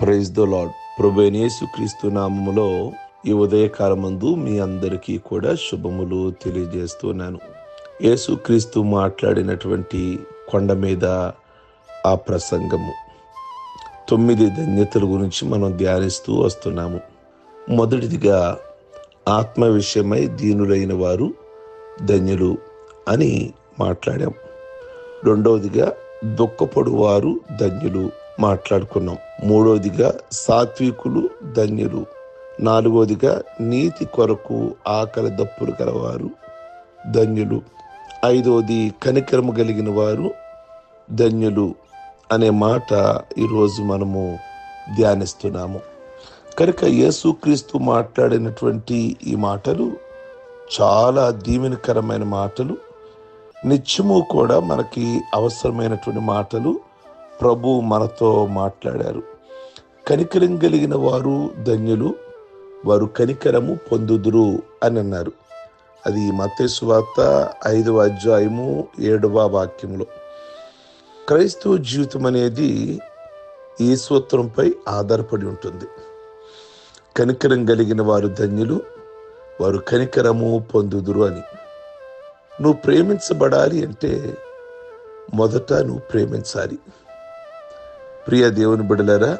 Praise the lord ప్రభునేసు క్రీస్తు నామములో ఈ ఉదయకాలమందు మీ అందరికీ కూడా శుభములు తెలియజేస్తున్నాను యేసుక్రీస్తు మాట్లాడినటువంటి కొండ మీద ఆ ప్రసంగము. తొమ్మిది ధన్యతల గురించి మనం ధ్యానిస్తూ వస్తున్నాము. మొదటిదిగా ఆత్మ విషయమై దీనులైన వారు ధన్యులు అని మాట్లాడాం. రెండవదిగా దుఃఖపడువారు ధన్యులు మాట్లాడుకున్నాం. మూడవదిగా సాత్వికులు ధన్యులు. నాలుగవదిగా నీతి కొరకు ఆకలి దప్పులు గలవారు ధన్యులు. ఐదవది కనికరము కలిగిన వారు ధన్యులు అనే మాట ఈరోజు మనము ధ్యానిస్తున్నాము. కనుక యేసుక్రీస్తు మాట్లాడినటువంటి ఈ మాటలు చాలా దీవెనకరమైన మాటలు. నిత్యము కూడా మనకి అవసరమైనటువంటి మాటలు ప్రభు మనతో మాట్లాడారు. కనికరం కలిగిన వారు ధన్యులు వారు కనికరము పొందుదురు అని అన్నారు. అది మత్తేసు వార్త ఐదవ అధ్యాయము ఏడవ వాక్యంలో క్రైస్తవ జీవితం అనేది ఈ సూత్రంపై ఆధారపడి ఉంటుంది. కనికరం కలిగిన వారు ధన్యులు వారు కనికరము పొందుదురు అని. నువ్వు ప్రేమించబడాలి అంటే మొదట నువ్వు ప్రేమించాలి. ప్రియ దేవుని బిడలరా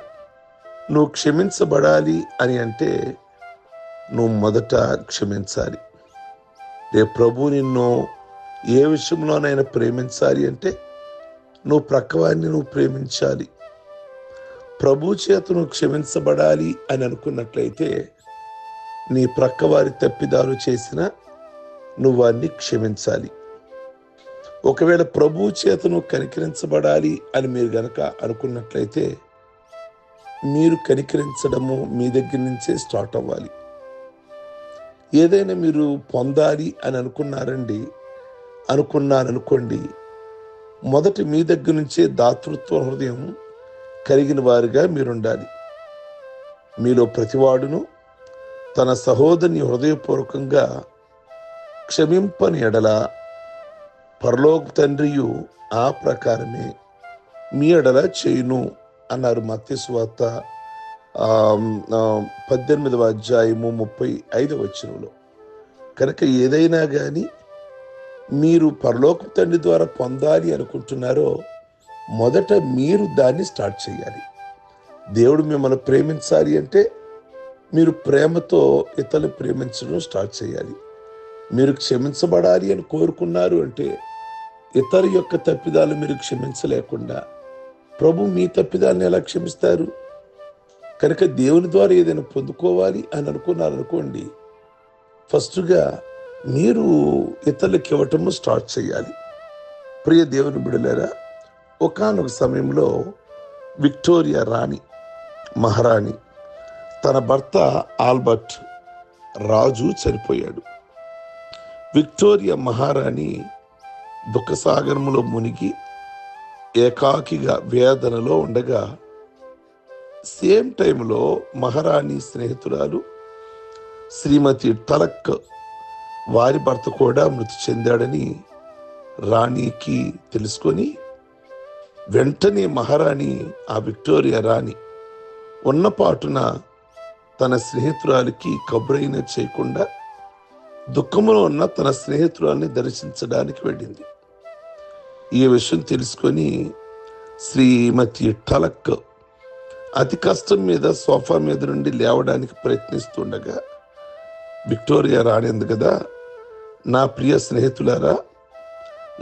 నువ్వు క్షమించబడాలి అని అంటే నువ్వు మొదట క్షమించాలి. రేపు ప్రభు నిన్ను ఏ విషయంలోనైనా ప్రేమించాలి అంటే నువ్వు ప్రక్కవారిని నువ్వు ప్రేమించాలి. ప్రభు చేత నువ్వు క్షమించబడాలి అని అనుకున్నట్లయితే నీ ప్రక్కవారి తప్పిదాలు చేసిన నువ్వు వారిని క్షమించాలి. ఒకవేళ ప్రభు చేతను కనికరించబడాలి అని మీరు గనక అనుకున్నట్లయితే మీరు కనికరించడము మీ దగ్గర నుంచే స్టార్ట్ అవ్వాలి. ఏదైనా మీరు పొందాలి అని అనుకున్నారండి అనుకున్నారనుకోండి మొదటి మీ దగ్గర నుంచే దాతృత్వ హృదయం కలిగిన వారుగా మీరుండాలి. మీలో ప్రతివాడును తన సహోదరిని హృదయపూర్వకంగా క్షమింపని ఎడల పరలోక తండ్రియు ఆ ప్రకారమే మీ ఎడల చేయును అన్నారు మత్స్వార్త పద్దెనిమిదవ అధ్యాయము ముప్పై ఐదవ వచనంలో. కనుక ఏదైనా కానీ మీరు పరలోక తండ్రి ద్వారా పొందాలి అనుకుంటున్నారో మొదట మీరు దాన్ని స్టార్ట్ చేయాలి. దేవుడు మిమ్మల్ని ప్రేమించాలి అంటే మీరు ప్రేమతో ఇతరులు ప్రేమించడం స్టార్ట్ చేయాలి. మీరు క్షమించబడాలి అని కోరుకున్నారు అంటే ఇతరు యొక్క తప్పిదాలు మీరు క్షమించలేకుండా ప్రభు మీ తప్పిదాన్ని ఎలా క్షమిస్తారు? కనుక దేవుని ద్వారా ఏదైనా పొందుకోవాలి అని అనుకున్నారనుకోండి ఫస్ట్గా మీరు ఇతరులకు ఇవ్వటము స్టార్ట్ చేయాలి. ప్రియ దేవుని బిడలేరా ఒకనొక సమయంలో విక్టోరియా రాణి మహారాణి తన భర్త ఆల్బర్ట్ రాజు చనిపోయాడు. విక్టోరియా మహారాణి దుఃఖసాగరములో మునిగి ఏకాకిగా వేదనలో ఉండగా సేమ్ టైంలో మహారాణి స్నేహితురాలు శ్రీమతి టలక్ వారి భర్త కూడా మృతి చెందాడని రాణికి తెలుసుకొని వెంటనే మహారాణి ఆ విక్టోరియా రాణి ఉన్నపాటున తన స్నేహితురాలికి కబురైన చేయకుండా దుఃఖంలో ఉన్న తన స్నేహితురాల్ని దర్శించడానికి వెళ్ళింది. ఈ విషయం తెలుసుకొని శ్రీమతి టలక్ అతి కష్టం మీద సోఫా మీద నుండి లేవడానికి ప్రయత్నిస్తుండగా విక్టోరియా రానింది కదా నా ప్రియ స్నేహితులారా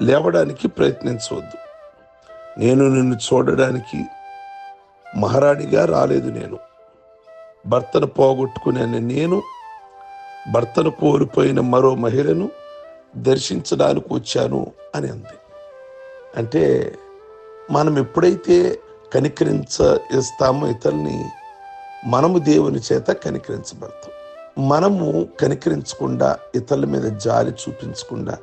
లేవడానికి ప్రయత్నించవద్దు. నేను నిన్ను చూడడానికి మహారాణిగా రాలేదు నేను. భర్తను పోగొట్టుకునే నేను భర్తను కోల్పోయిన మరో మహిళను దర్శించడానికి వచ్చాను అని అంది. అంటే మనం ఎప్పుడైతే కనికరించ ఇస్తామో ఇతరుల్ని మనము దేవుని చేత కనికరించబడతాం. మనము కనికరించకుండా ఇతరుల మీద జాలి చూపించకుండా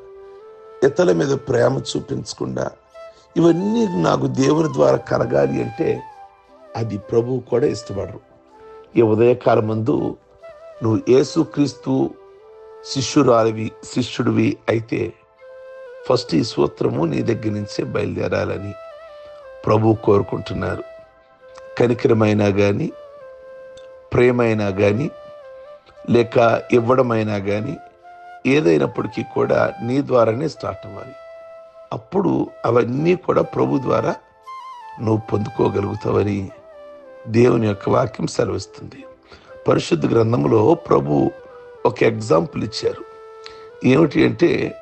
ఇతరుల మీద ప్రేమ చూపించకుండా ఇవన్నీ నాకు దేవుని ద్వారా కలగాలి అంటే అది ప్రభువు కూడా ఇష్టపడరు. ఈ ఉదయకాలం ముందు నువ్వు యేసుక్రీస్తు శిష్యురాలివి శిష్యుడివి అయితే ఫస్ట్ ఈ సూత్రము నీ దగ్గర నుంచే బయలుదేరాలని ప్రభు కోరుకుంటున్నారు. కనికరమైనా కానీ ప్రేమైనా కానీ లేక ఇవ్వడమైనా కానీ ఏదైనప్పటికీ కూడా నీ ద్వారానే స్టార్ట్ అవ్వాలి. అప్పుడు అవన్నీ కూడా ప్రభు ద్వారా నువ్వు పొందుకోగలుగుతావని దేవుని యొక్క వాక్యం సెలవిస్తుంది. పరిశుద్ధ గ్రంథంలో ప్రభు ఒక ఎగ్జాంపుల్ ఇచ్చారు. ఏమిటి అంటే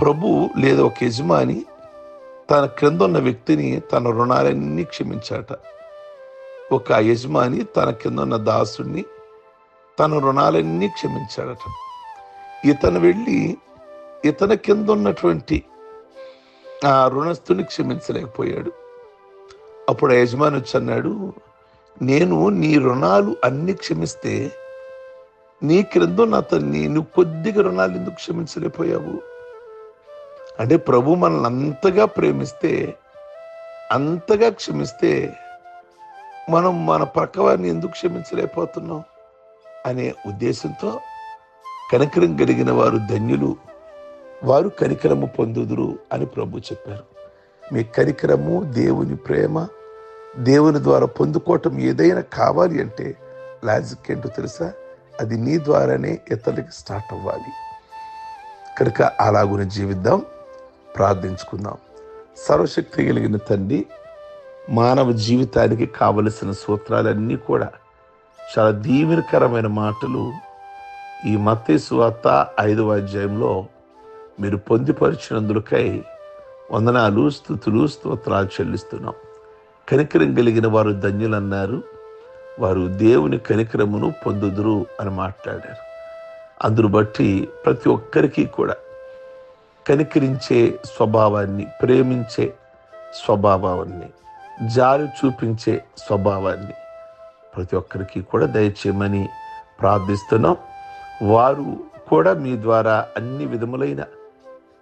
ప్రభు లేదా ఒక యజమాని తన క్రింద ఉన్న వ్యక్తిని తన రుణాలన్నీ క్షమించాట. ఒక యజమాని తన కింద ఉన్న దాసుని తన రుణాలన్నీ క్షమించాడట. ఇతను వెళ్ళి ఇతని కింద ఉన్నటువంటి ఆ రుణస్థుని క్షమించలేకపోయాడు. అప్పుడు యజమాని వచ్చి అన్నాడు నేను నీ రుణాలు అన్ని క్షమిస్తే నీ క్రింద ఉన్న అతన్ని నువ్వు కొద్దిగా రుణాలు ఎందుకు క్షమించలేకపోయావు? అంటే ప్రభు మనల్ని అంతగా ప్రేమిస్తే అంతగా క్షమిస్తే మనం మన ప్రక్కవారిని ఎందుకు క్షమించలేకపోతున్నాం అనే ఉద్దేశంతో కనికరం కలిగిన వారు ధన్యులు వారు కనికరము పొందుదురు అని ప్రభు చెప్పారు. మీ కనికరము దేవుని ప్రేమ దేవుని ద్వారా పొందుకోవటం ఏదైనా కావాలి అంటే లాజిక్ ఏంటో తెలుసా? అది నీ ద్వారానే ఇతరులకి స్టార్ట్ అవ్వాలి. కనుక అలాగుని జీవిద్దాం ప్రార్థించుకుందాం. సర్వశక్తి కలిగిన తండ్రి మానవ జీవితానికి కావలసిన సూత్రాలన్నీ కూడా చాలా దీవెనకరమైన మాటలు ఈ మత్తేసు వార్త ఐదవ అధ్యాయంలో మీరు పొందిపరిచినందులకై వందనాలు స్థుతులు స్తోత్రాలు చెల్లిస్తున్నాం. కనికరం కలిగిన వారు ధన్యులన్నారు. వారు దేవుని కనికరమును పొందుదురు అని మాట్లాడారు. అందును బట్టి ప్రతి ఒక్కరికి కూడా కనికరించే స్వభావాన్ని ప్రేమించే స్వభావాన్ని జారి చూపించే స్వభావాన్ని ప్రతి ఒక్కరికి కూడా దయచేయమని ప్రార్థిస్తున్నాం. వారు కూడా మీ ద్వారా అన్ని విధములైన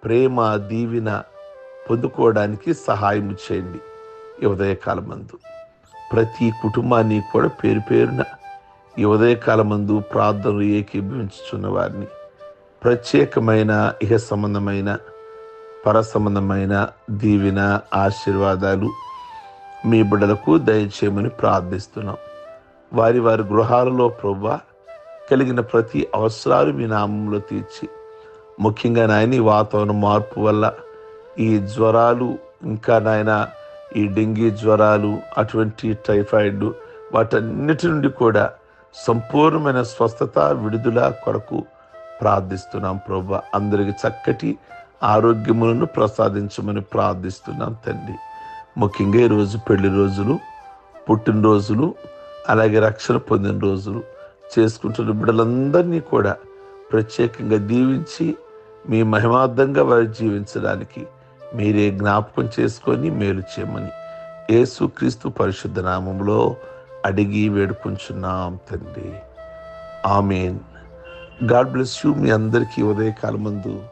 ప్రేమ దీవిన పొందుకోవడానికి సహాయం చేయండి. ఈ ఉదయకాలమందు. ప్రతి కుటుంబాన్ని కూడా పేరు పేరున ఈ ఉదయకాలమందు ప్రార్థనలు ఏకీభవించుచున్న వారిని ప్రత్యేకమైన ఇహ సంబంధమైన పర సంబంధమైన దీవిన ఆశీర్వాదాలు మీ బిడ్డలకు దయచేయమని ప్రార్థిస్తున్నాం. వారి వారి గృహాలలో ప్రభా కలిగిన ప్రతి అవసరాలు మీ నామంలో తీర్చి ముఖ్యంగా నాయన ఈ వాతావరణ మార్పు వల్ల ఈ జ్వరాలు ఇంకా నాయన ఈ డెంగీ జ్వరాలు అటువంటి టైఫాయిడ్ వాటన్నిటి నుండి కూడా సంపూర్ణమైన స్వస్థత విడుదల కొరకు ప్రార్థిస్తున్నాం ప్రభు. అందరికి చక్కటి ఆరోగ్యములను ప్రసాదించమని ప్రార్థిస్తున్నాం తండ్రి. ముఖ్యంగా ఈరోజు పెళ్ళి రోజులు పుట్టినరోజులు అలాగే రక్షణ పొందిన రోజులు. చేసుకుంటున్న బిడ్డలందరినీ కూడా ప్రత్యేకంగా దీవించి మీ మహిమార్థంగా వారు జీవించడానికి మీరే జ్ఞాపకం చేసుకొని మేలు చేయమని యేసుక్రీస్తు పరిశుద్ధ నామంలో అడిగి వేడుకుంటున్నాం తండ్రి. ఆమెన్. గాడ్ బ్లెస్ యూ మీ అందరికీ ఉదయకాలమందు.